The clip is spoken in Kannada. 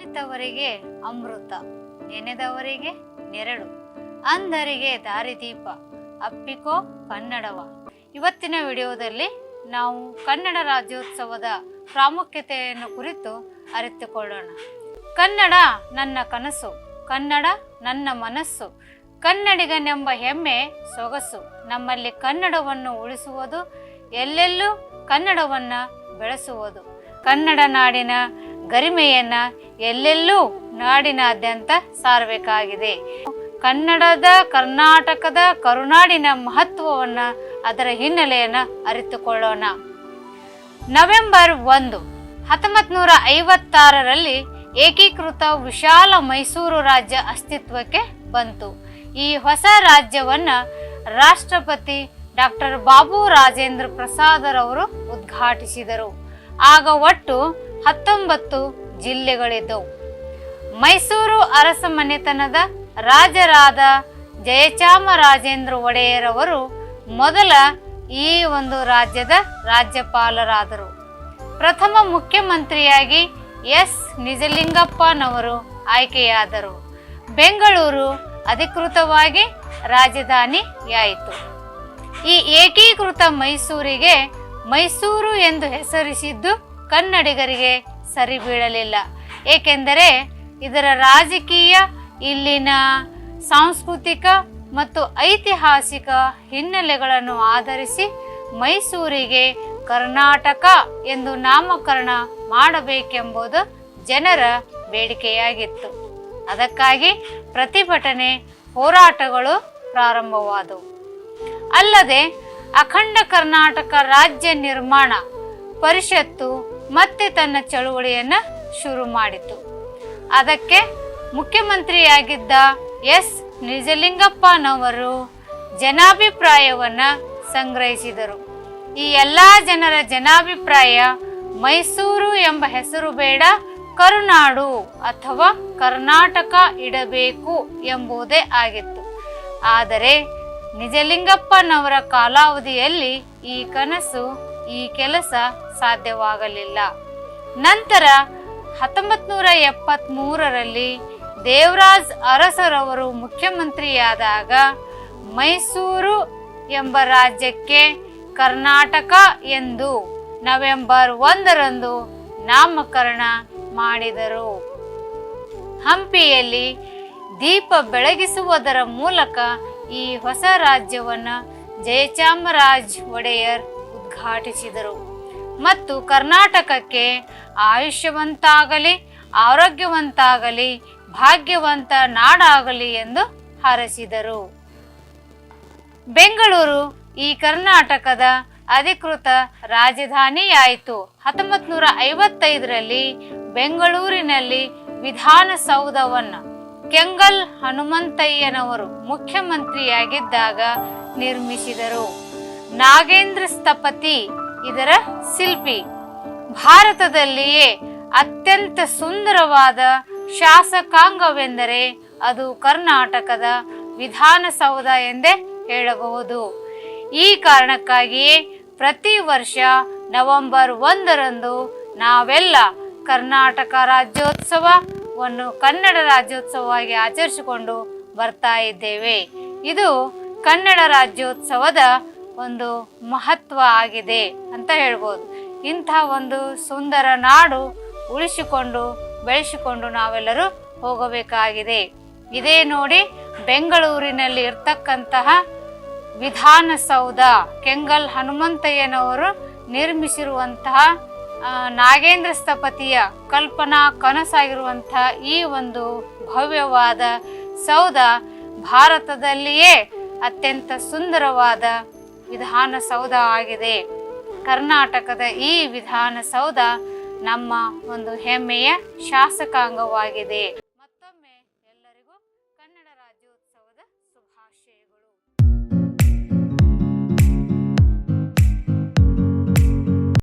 ಅಲಿತವರಿಗೆ ಅಮೃತ, ನೆನೆದವರಿಗೆ ನೆರಳು, ಅಂಧರಿಗೆ ದಾರಿದೀಪ, ಅಪ್ಪಿಕೋ ಕನ್ನಡವ. ಇವತ್ತಿನ ವಿಡಿಯೋದಲ್ಲಿ ನಾವು ಕನ್ನಡ ರಾಜ್ಯೋತ್ಸವದ ಪ್ರಾಮುಖ್ಯತೆಯನ್ನು ಕುರಿತು ಅರಿತುಕೊಳ್ಳೋಣ. ಕನ್ನಡ ನನ್ನ ಕನಸು, ಕನ್ನಡ ನನ್ನ ಮನಸ್ಸು, ಕನ್ನಡಿಗನೆಂಬ ಹೆಮ್ಮೆ ಸೊಗಸು. ನಮ್ಮಲ್ಲಿ ಕನ್ನಡವನ್ನು ಉಳಿಸುವುದು, ಎಲ್ಲೆಲ್ಲೂ ಕನ್ನಡವನ್ನ ಬೆಳೆಸುವುದು. ಕನ್ನಡ ನಾಡಿನ ಗರಿಮೆಯನ್ನ ಎಲ್ಲೆಲ್ಲೂ ನಾಡಿನಾದ್ಯಂತ ಸಾರಬೇಕಾಗಿದೆ. ಕನ್ನಡದ, ಕರ್ನಾಟಕದ, ಕರುನಾಡಿನ ಮಹತ್ವವನ್ನ ಅದರ ಹಿನ್ನೆಲೆಯನ್ನ ಅರಿತುಕೊಳ್ಳೋಣ. ನವೆಂಬರ್ ಒಂದು ಹತ್ತೊಂಬತ್ ನೂರ ಐವತ್ತಾರರಲ್ಲಿ ಏಕೀಕೃತ ವಿಶಾಲ ಮೈಸೂರು ರಾಜ್ಯ ಅಸ್ತಿತ್ವಕ್ಕೆ ಬಂತು. ಈ ಹೊಸ ರಾಜ್ಯವನ್ನ ರಾಷ್ಟ್ರಪತಿ ಡಾಕ್ಟರ್ ಬಾಬು ರಾಜೇಂದ್ರ ಪ್ರಸಾದರವರು ಉದ್ಘಾಟಿಸಿದರು. ಆಗ ಒಟ್ಟು ಹತ್ತೊಂಬತ್ತು ಜಿಲ್ಲೆಗಳಿದ್ದವು ಮೈಸೂರು ಅರಸ ಮನೆತನದ ರಾಜರಾದ ಜಯಚಾಮರಾಜೇಂದ್ರ ಒಡೆಯರವರು ಮೊದಲ ಈ ಒಂದು ರಾಜ್ಯದ ರಾಜ್ಯಪಾಲರಾದರು. ಪ್ರಥಮ ಮುಖ್ಯಮಂತ್ರಿಯಾಗಿ ಎಸ್. ನಿಜಲಿಂಗಪ್ಪನವರು ಆಯ್ಕೆಯಾದರು. ಬೆಂಗಳೂರು ಅಧಿಕೃತವಾಗಿ ರಾಜಧಾನಿಯಾಯಿತು. ಈ ಏಕೀಕೃತ ಮೈಸೂರಿಗೆ ಮೈಸೂರು ಎಂದು ಹೆಸರಿಸಿದ್ದು ಕನ್ನಡಿಗರಿಗೆ ಸರಿ ಬೀಳಲಿಲ್ಲ. ಏಕೆಂದರೆ ಇದರ ರಾಜಕೀಯ, ಇಲ್ಲಿನ ಸಾಂಸ್ಕೃತಿಕ ಮತ್ತು ಐತಿಹಾಸಿಕ ಹಿನ್ನೆಲೆಗಳನ್ನು ಆಧರಿಸಿ ಮೈಸೂರಿಗೆ ಕರ್ನಾಟಕ ಎಂದು ನಾಮಕರಣ ಮಾಡಬೇಕೆಂಬುದು ಜನರ ಬೇಡಿಕೆಯಾಗಿತ್ತು. ಅದಕ್ಕಾಗಿ ಪ್ರತಿಭಟನೆ, ಹೋರಾಟಗಳು ಪ್ರಾರಂಭವಾದವು. ಅಲ್ಲದೆ ಅಖಂಡ ಕರ್ನಾಟಕ ರಾಜ್ಯ ನಿರ್ಮಾಣ, ಪರಿಷತ್ತು ಮತ್ತೆ ತನ್ನ ಚಳುವಳಿಯನ್ನ ಶುರು ಮಾಡಿತು. ಅದಕ್ಕೆ ಮುಖ್ಯಮಂತ್ರಿಯಾಗಿದ್ದ ಎಸ್. ನಿಜಲಿಂಗಪ್ಪನವರು ಜನಾಭಿಪ್ರಾಯವನ್ನ ಸಂಗ್ರಹಿಸಿದರು. ಈ ಎಲ್ಲಾ ಜನರ ಜನಾಭಿಪ್ರಾಯ ಮೈಸೂರು ಎಂಬ ಹೆಸರು ಬೇಡ, ಕರುನಾಡು ಅಥವಾ ಕರ್ನಾಟಕ ಇಡಬೇಕು ಎಂಬುದೇ ಆಗಿತ್ತು. ಆದರೆ ನಿಜಲಿಂಗಪ್ಪನವರ ಕಾಲಾವಧಿಯಲ್ಲಿ ಈ ಕನಸು ಈ ಕೆಲಸ ಸಾಧ್ಯವಾಗಲಿಲ್ಲ. ನಂತರ ಹತ್ತೊಂಬತ್ ನೂರ ಎಪ್ಪತ್ತ್ ಮೂರರಲ್ಲಿ ದೇವರಾಜ್ ಅರಸರವರು ಮುಖ್ಯಮಂತ್ರಿಯಾದಾಗ ಮೈಸೂರು ಎಂಬ ರಾಜ್ಯಕ್ಕೆ ಕರ್ನಾಟಕ ಎಂದು ನವೆಂಬರ್ ಒಂದರಂದು ನಾಮಕರಣ ಮಾಡಿದರು. ಹಂಪಿಯಲ್ಲಿ ದೀಪ ಬೆಳಗಿಸುವುದರ ಮೂಲಕ ಈ ಹೊಸ ರಾಜ್ಯವನ್ನು ಜಯಚಾಮರಾಜ್ ಒಡೆಯರ್ ಉದ್ಘಾಟಿಸಿದರು. ಮತ್ತು ಕರ್ನಾಟಕಕ್ಕೆ ಆಯುಷ್ಯವಂತಾಗಲಿ, ಆರೋಗ್ಯವಂತಾಗಲಿ, ಭಾಗ್ಯವಂತ ನಾಡಾಗಲಿ ಎಂದು ಹಾರೈಸಿದರು. ಬೆಂಗಳೂರು ಈ ಕರ್ನಾಟಕದ ಅಧಿಕೃತ ರಾಜಧಾನಿಯಾಯಿತು. ಹತ್ತೊಂಬತ್ ನೂರ ಐವತ್ತೈದರಲ್ಲಿ ಬೆಂಗಳೂರಿನಲ್ಲಿ ವಿಧಾನಸೌಧವನ್ನು ಕೆಂಗಲ್ ಹನುಮಂತಯ್ಯನವರು ಮುಖ್ಯಮಂತ್ರಿಯಾಗಿದ್ದಾಗ ನಿರ್ಮಿಸಿದರು. ನಾಗೇಂದ್ರ ಸ್ಥಪತಿ ಇದರ ಶಿಲ್ಪಿ. ಭಾರತದಲ್ಲಿಯೇ ಅತ್ಯಂತ ಸುಂದರವಾದ ಶಾಸಕಾಂಗವೆಂದರೆ ಅದು ಕರ್ನಾಟಕದ ವಿಧಾನಸೌಧ ಎಂದೇ ಹೇಳಬಹುದು. ಈ ಕಾರಣಕ್ಕಾಗಿಯೇ ಪ್ರತಿ ವರ್ಷ ನವೆಂಬರ್ ಒಂದರಂದು ನಾವೆಲ್ಲ ಕರ್ನಾಟಕ ರಾಜ್ಯೋತ್ಸವವನ್ನು ಕನ್ನಡ ರಾಜ್ಯೋತ್ಸವವಾಗಿ ಆಚರಿಸಿಕೊಂಡು ಬರ್ತಾ ಇದ್ದೇವೆ. ಇದು ಕನ್ನಡ ರಾಜ್ಯೋತ್ಸವದ ಒಂದು ಮಹತ್ವ ಆಗಿದೆ ಅಂತ ಹೇಳ್ಬೋದು. ಇಂಥ ಒಂದು ಸುಂದರ ನಾಡು ಉಳಿಸಿಕೊಂಡು, ಬೆಳೆಸಿಕೊಂಡು ನಾವೆಲ್ಲರೂ ಹೋಗಬೇಕಾಗಿದೆ. ಇದೇ ನೋಡಿ ಬೆಂಗಳೂರಿನಲ್ಲಿ ಇರ್ತಕ್ಕಂತಹ ವಿಧಾನಸೌಧ, ಕೆಂಗಲ್ ಹನುಮಂತಯ್ಯನವರು ನಿರ್ಮಿಸಿರುವಂತಹ ನಾಗೇಂದ್ರ ಸ್ಥಪತಿಯ ಕಲ್ಪನಾ ಕನಸಾಗಿರುವಂತಹ ಈ ಒಂದು ಭವ್ಯವಾದ ಸೌಧ ಭಾರತದಲ್ಲಿಯೇ ಅತ್ಯಂತ ಸುಂದರವಾದ ವಿಧಾನಸೌಧ ಆಗಿದೆ. ಕರ್ನಾಟಕದ ಈ ವಿಧಾನಸೌಧ ನಮ್ಮ ಒಂದು ಹೆಮ್ಮೆಯ ಶಾಸಕಾಂಗವಾಗಿದೆ. ಮತ್ತೊಮ್ಮೆ ಎಲ್ಲರಿಗೂ ಕನ್ನಡ ರಾಜ್ಯೋತ್ಸವದ ಶುಭಾಶಯಗಳು.